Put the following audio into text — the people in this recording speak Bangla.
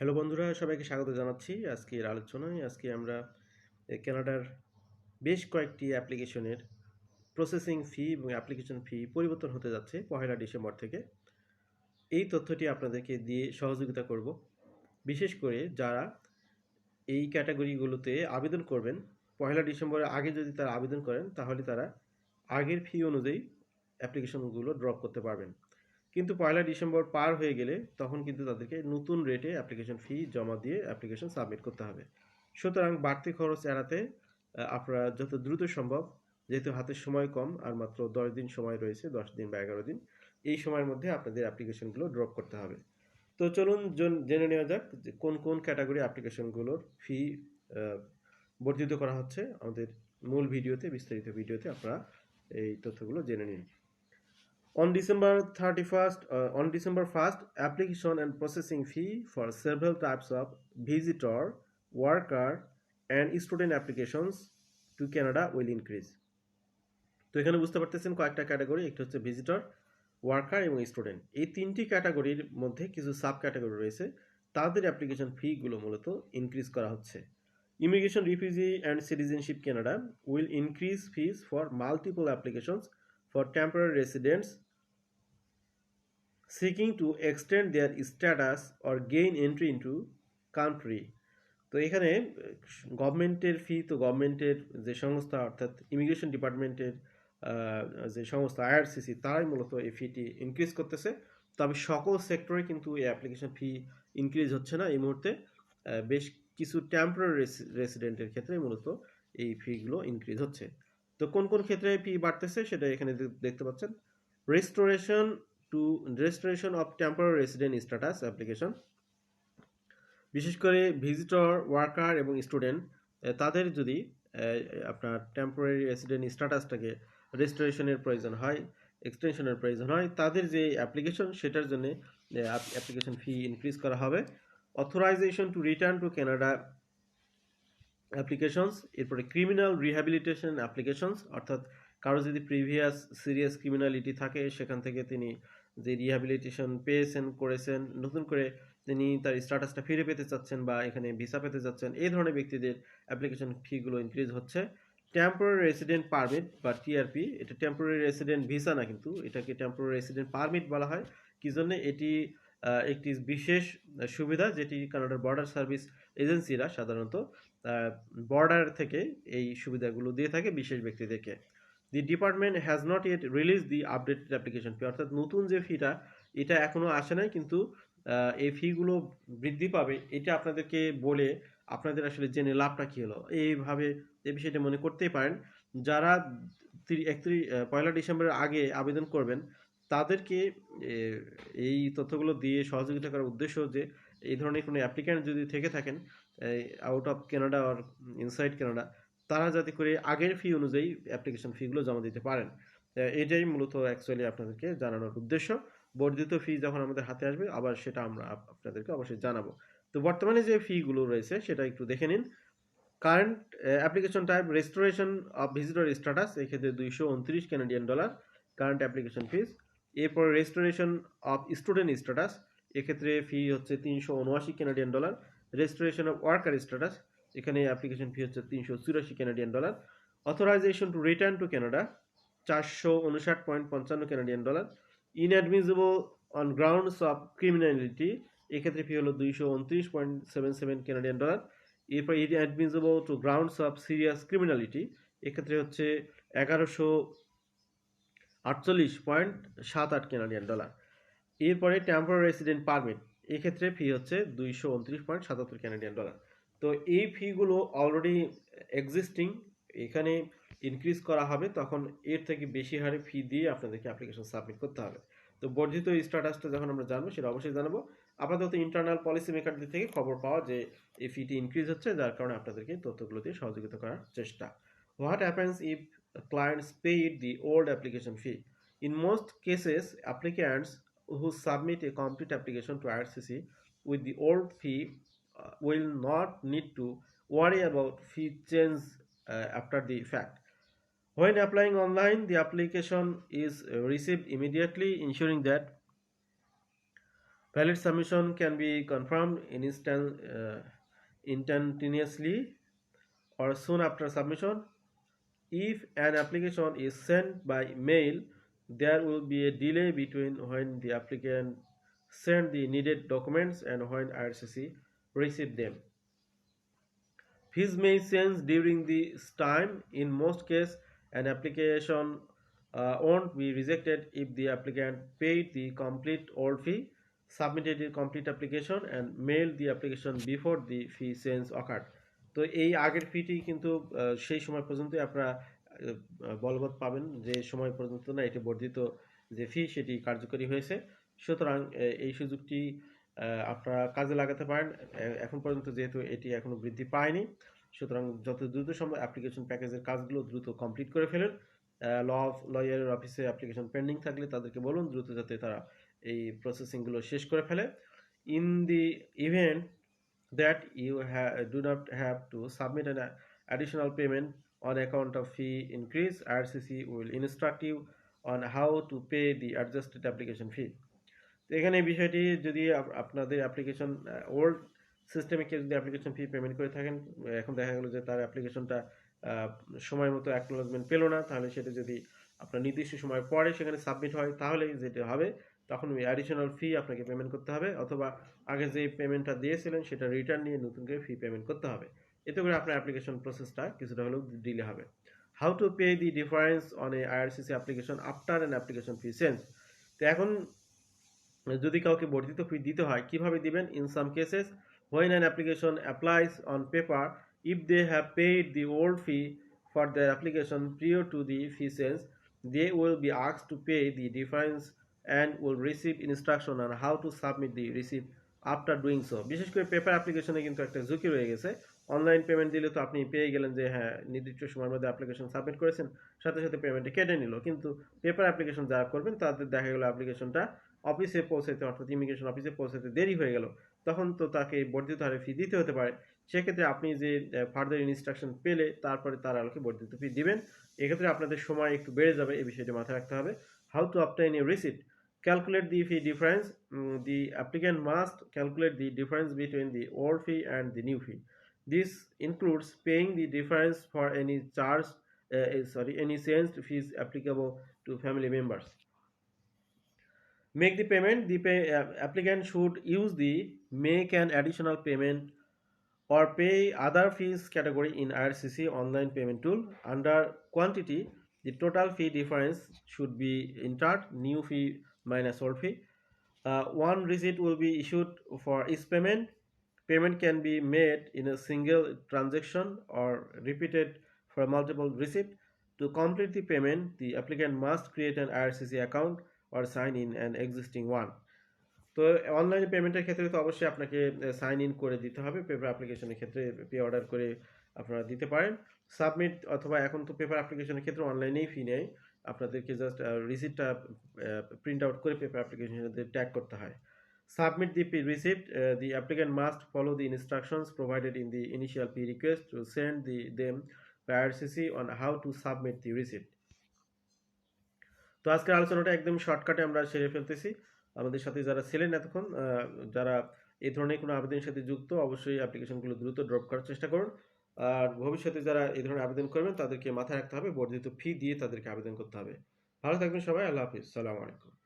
হ্যালো বন্ধুরা, সবাইকে স্বাগত জানাচ্ছি আজকের আলোচনায়। আজকে আমরা কানাডার বেশ কয়েকটি অ্যাপ্লিকেশনের প্রসেসিং ফি এবং অ্যাপ্লিকেশন ফি পরিবর্তন হতে যাচ্ছে পহেলা ডিসেম্বর থেকে। এই তথ্যটি আপনাদেরকে দিয়ে সহযোগিতা করব। বিশেষ করে যারা এই ক্যাটাগরিগুলোতে আবেদন করবেন, পহেলা ডিসেম্বরের আগে যদি তারা আবেদন করেন, তাহলে তারা আগের ফি অনুযায়ী অ্যাপ্লিকেশনগুলো ড্রপ করতে পারবেন। কিন্তু পয়লা ডিসেম্বর পার হয়ে গেলে তখন কিন্তু তাদেরকে নতুন রেটে অ্যাপ্লিকেশন ফি জমা দিয়ে অ্যাপ্লিকেশন সাবমিট করতে হবে। সুতরাং বাড়তি খরচ এড়াতে আপনারা যত দ্রুত সম্ভব, যেহেতু হাতে সময় কম, আর মাত্র দশ দিন সময় রয়েছে, দশ দিন বা এগারো দিন, এই সময়ের মধ্যে আপনাদের অ্যাপ্লিকেশনগুলো ড্রপ করতে হবে। তো চলুন জেনে নেওয়া যাক যে কোন কোন ক্যাটাগরি অ্যাপ্লিকেশনগুলোর ফি বর্ধিত করা হচ্ছে। আমাদের মূল ভিডিওতে, বিস্তারিত ভিডিওতে আপনারা এই তথ্যগুলো জেনে নিন। On December 31st, uh, on December 1st, application and processing fee for several types of visitor, worker, and student applications to Canada will increase. তো এখানে বুঝতে পারতেছেন কয়েকটা ক্যাটাগরি একটা হচ্ছে ভিজিটর ওয়ার্কার এবং স্টুডেন্ট এই তিনটি ক্যাটাগরির মধ্যে কিছু সাব ক্যাটাগরি রয়েছে তাদের অ্যাপ্লিকেশন ফিগুলো মূলত ইনক্রিজ করা হচ্ছে immigration refugee and citizenship Canada will increase fees for multiple applications for temporary residents seeking to extend their status or gain entry into country. তো এখানে গভর্নমেন্টের ফি তো গভর্নমেন্টের যে সংস্থা, অর্থাৎ ইমিগ্রেশন ডিপার্টমেন্টের যে সংস্থা আইআরসিসি তারাই মূলত এই ফিটি ইনক্রিজ করতেছে। তবে সকল সেক্টরে কিন্তু এই অ্যাপ্লিকেশন ফি ইনক্রিজ হচ্ছে না এই মুহূর্তে। বেশ কিছু টেম্পোরারি রেসিডেন্টের ক্ষেত্রে মূলত এই ফিগুলো ইনক্রিজ হচ্ছে। তো কোন কোন ক্ষেত্রে ফি বাড়তেছে সেটা এখানে দেখতে পাচ্ছেন। Restoration to restoration of temporary resident status application বিশেষ করে ভিজিটর ওয়ার্কার এবং স্টুডেন্ট তাদের যদি আপনার টেম্পোরারি রেসিডেন্ট স্ট্যাটাসটাকে রেজিস্ট্রেশনের প্রয়োজন হয় এক্সটেনশনের প্রয়োজন হয়, তাদের যে অ্যাপ্লিকেশন সেটার জন্য অ্যাপ্লিকেশন ফি ইনক্রিজ করা হবে। Authorization to return to Canada applications এরপরে ক্রিমিনাল রিহ্যাবিলিটেশন অ্যাপ্লিকেশনস অর্থাৎ কারও যদি প্রিভিয়াস সিরিয়াস ক্রিমিনালিটি থাকে, সেখান থেকে তিনি যে রিহ্যাবিলিটেশন পেয়েছেন, করেছেন, নতুন করে তিনি তার স্ট্যাটাসটা ফিরে পেতে চাচ্ছেন বা এখানে ভিসা পেতে চাচ্ছেন, এই ধরনের ব্যক্তিদের অ্যাপ্লিকেশন ফিগুলো ইনক্রিজ হচ্ছে। টেম্পোরারি রেসিডেন্ট পারমিট বা টিআরপি এটা টেম্পোরারি রেসিডেন্ট ভিসা না কিন্তু, এটাকে টেম্পোরারি রেসিডেন্ট পারমিট বলা হয়। কি জন্য? এটি একটি বিশেষ সুবিধা যেটি কানাডার বর্ডার সার্ভিস এজেন্সিরা সাধারণত বর্ডার থেকে এই সুবিধাগুলো দিয়ে থাকে বিশেষ ব্যক্তিদেরকে। The department has not yet release the updated application fee অর্থাৎ নতুন যে ফিটা এটা এখনও আসে নাই, কিন্তু এই ফিগুলো বৃদ্ধি পাবে, এটা আপনাদেরকে বলে আপনাদের আসলে জেনে লাভটা কী হলো। এইভাবে এই বিষয়টা মনে করতেই পারেন। যারা একত্রিশ পয়লা ডিসেম্বরের আগে আবেদন করবেন, তাদেরকে এই তথ্যগুলো দিয়ে সহযোগিতা করার উদ্দেশ্য যে, এই ধরনের কোনো অ্যাপ্লিক্যান্ট যদি থেকে থাকেন out of Canada or inside Canada তারা যাতে করে আগের ফি অনুযায়ী অ্যাপ্লিকেশন ফিগুলো জমা দিতে পারেন। এটাই মূলত অ্যাকচুয়ালি আপনাদেরকে জানানোর উদ্দেশ্য। বর্ধিত ফি যখন আমাদের হাতে আসবে, আবার সেটা আমরা আপনাদেরকে অবশ্যই জানাব। তো বর্তমানে যে ফিগুলো রয়েছে, সেটা একটু দেখে নিন। Current application type restoration of visitor status এক্ষেত্রে দুইশো উনত্রিশ Canadian dollar current application fees এরপর রেস্টোরেশন অফ স্টুডেন্ট স্ট্যাটাস এক্ষেত্রে ফি হচ্ছে তিনশো উনআশি Canadian dollar restoration of worker status এখানে অ্যাপ্লিকেশন ফি হচ্ছে তিনশো চুরাশি Canadian dollar authorization to return to Canada চারশো উনষাট পয়েন্ট পঞ্চান্ন Canadian dollar inadmissible on grounds of criminality এক্ষেত্রে ফি হলো দুইশো উনত্রিশ point seven seven Canadian dollar এরপর inadmissible to grounds of serious criminality এক্ষেত্রে হচ্ছে এগারোশো আটচল্লিশ পয়েন্ট সাত আট ক্যানাডিয়ান ডলার এরপরে টেম্পোরারি রেসিডেন্ট পারমিট এক্ষেত্রে ফি হচ্ছে দুইশো উনত্রিশ পয়েন্ট সাতাত্তর ক্যানাডিয়ান ডলার তো এই ফিগুলো অলরেডি এক্সিস্টিং এখানে ইনক্রিজ করা হবে তখন এর থেকে বেশি হারে ফি দিয়ে আপনাদেরকে অ্যাপ্লিকেশন সাবমিট করতে হবে। তো বর্ধিত স্ট্যাটাসটা যখন আমরা জানব সেটা অবশ্যই জানাব। আপাতত ইন্টারনাল পলিসি মেকারদের থেকে খবর পাওয়া যে এই ফিটি ইনক্রিজ হচ্ছে যার কারণে আপনাদেরকে তথ্যগুলো দিয়ে সহযোগিতা করার চেষ্টা। What happens if clients paid the old application fee. In most cases, applicants who submit a complete application to IRCC with the old fee will not need to worry about fee change uh, after the fact. When applying online, the application is received immediately, ensuring that Valid submission can be confirmed in instant, uh, instantaneously or soon after submission. If an application is sent by mail, there will be a delay between when the applicant send the needed documents and when IRCC receive them. Fees may change during this time. In most cases, an application uh, won't be rejected if the applicant paid the complete old fee, submitted a complete application, and mailed the application before the fee change occurred. তো এই আগের ফিটি কিন্তু সেই সময় পর্যন্তই আপনারা বলবৎ পাবেন যে সময় পর্যন্ত না এটি বর্ধিত যে ফি সেটি কার্যকরী হয়েছে সুতরাং এই সুযোগটি আপনারা কাজে লাগাতে পারেন। এখন পর্যন্ত যেহেতু এটি এখনও বৃদ্ধি পায়নি, সুতরাং যত দ্রুত সম্ভব অ্যাপ্লিকেশন প্যাকেজের কাজগুলো দ্রুত কমপ্লিট করে ফেলুন। ল অফ লয়ারের অফিসে অ্যাপ্লিকেশন পেন্ডিং থাকলে তাদেরকে বলুন, দ্রুত যাতে তারা এই প্রসেসিংগুলো শেষ করে ফেলে। In the event that you ha- do not have to submit an additional payment on account of fee increase rcc will instruct you on how to pay the adjusted application fee তো এখানে এই বিষয়টি যদি আপনাদের অ্যাপ্লিকেশন ওল্ড সিস্টেমে কেউ যদি অ্যাপ্লিকেশন ফি পেমেন্ট করে থাকেন, এখন দেখা গেলো যে তার অ্যাপ্লিকেশনটা সময় মতো অ্যাকনোলজমেন্ট পেল না, তাহলে সেটা যদি আপনার নির্দিষ্ট সময় পরে সেখানে সাবমিট হয় তাহলে যেটা হবে, তখন ওই অ্যাডিশনাল ফি আপনাকে পেমেন্ট করতে হবে, অথবা আগে যে পেমেন্টটা দিয়েছিলেন সেটা রিটার্ন নিয়ে নতুন করে ফি পেমেন্ট করতে হবে। এতে করে আপনার অ্যাপ্লিকেশন প্রসেসটা কিছুটা হলেও ডিলে হবে। How to pay the difference on a IRCC application after an application fee change তো এখন মানে যদি কাউকে বর্ধিত ফি দিতে হয়, কীভাবে দিবেন? In some cases when an application applies on paper if they have paid the old fee for the application prior to the fee sense they will be আক্স to pay the difference and will receive instruction on how to submit the receive after doing so বিশেষ করে পেপার অ্যাপ্লিকেশনে কিন্তু একটা ঝুঁকি রয়ে গেছে। অনলাইন পেমেন্ট দিলে তো আপনি পেয়ে গেলেন যে হ্যাঁ নির্দিষ্ট সময়ের মধ্যে অ্যাপ্লিকেশন সাবমিট করেছেন, সাথে সাথে পেমেন্টটা কেটে নিল। কিন্তু পেপার অ্যাপ্লিকেশন যারা করবেন, তাদের দেখা গেলো অ্যাপ্লিকেশনটা অফিসে পৌঁছাতে অর্থাৎ ইমিগ্রেশন অফিসে পৌঁছাতে দেরি হয়ে গেল তখন তো তাকে বর্ধিত হারে ফি দিতে হতে পারে সেক্ষেত্রে আপনি যে ফার্দার ইনস্ট্রাকশন পেলে তারপরে তার আলোকে বর্ধিত ফি দিবেন এক্ষেত্রে আপনাদের সময় একটু বেড়ে যাবে এই বিষয়টি মাথায় রাখতে হবে how to obtain a receipt calculate the fee difference Mm, the applicant must calculate the difference between the old fee and the new fee this includes paying the difference for any charge uh, eh, sorry any changed fees applicable to family members make the payment the pay, uh, applicant should use the make an additional payment or pay other fees category in IRCC online payment tool. Under quantity the total fee difference should be entered new fee minus old fee. Uh, one receipt will be issued for each payment. Payment can be made in a single transaction or repeated for multiple receipt to complete the payment the applicant must create an IRCC account or sign in an existing one. তো অনলাইন পেমেন্টের ক্ষেত্রে তো অবশ্যই আপনাকে সাইন ইন করে দিতে হবে। পেপার অ্যাপ্লিকেশনের ক্ষেত্রে পে অর্ডার করে আপনারা দিতে পারেন। সাবমিট অথবা এখন তো পেপার অ্যাপ্লিকেশনের ক্ষেত্রে অনলাইনেই ফি নেয় আপনাদেরকে জাস্ট রিসিপ্টটা প্রিন্ট আউট করে পেপার অ্যাপ্লিকেশনের সাথে ট্যাগ করতে হয়। Submit the P receipt the applicant must follow the instructions provided in the initial P request to send the them IRCC on how to submit the receipt তো আজকের আলোচনাটা একদম শর্টকাটে আমরা সেরে ফেলতেছি। আমাদের সাথে যারা ছিলেন এতক্ষণ যারা এই ধরনের কোনো আবেদনের সাথে যুক্ত, অবশ্যই অ্যাপ্লিকেশনগুলো দ্রুত ড্রপ করার চেষ্টা করুন। আর ভবিষ্যতে যারা এই ধরনের আবেদন করবেন, তাদেরকে মাথায় রাখতে হবে, বর্ধিত ফি দিয়ে তাদেরকে আবেদন করতে হবে। ভালো থাকবেন সবাই, আল্লাহ হাফিজ। সালাম আলাইকুম।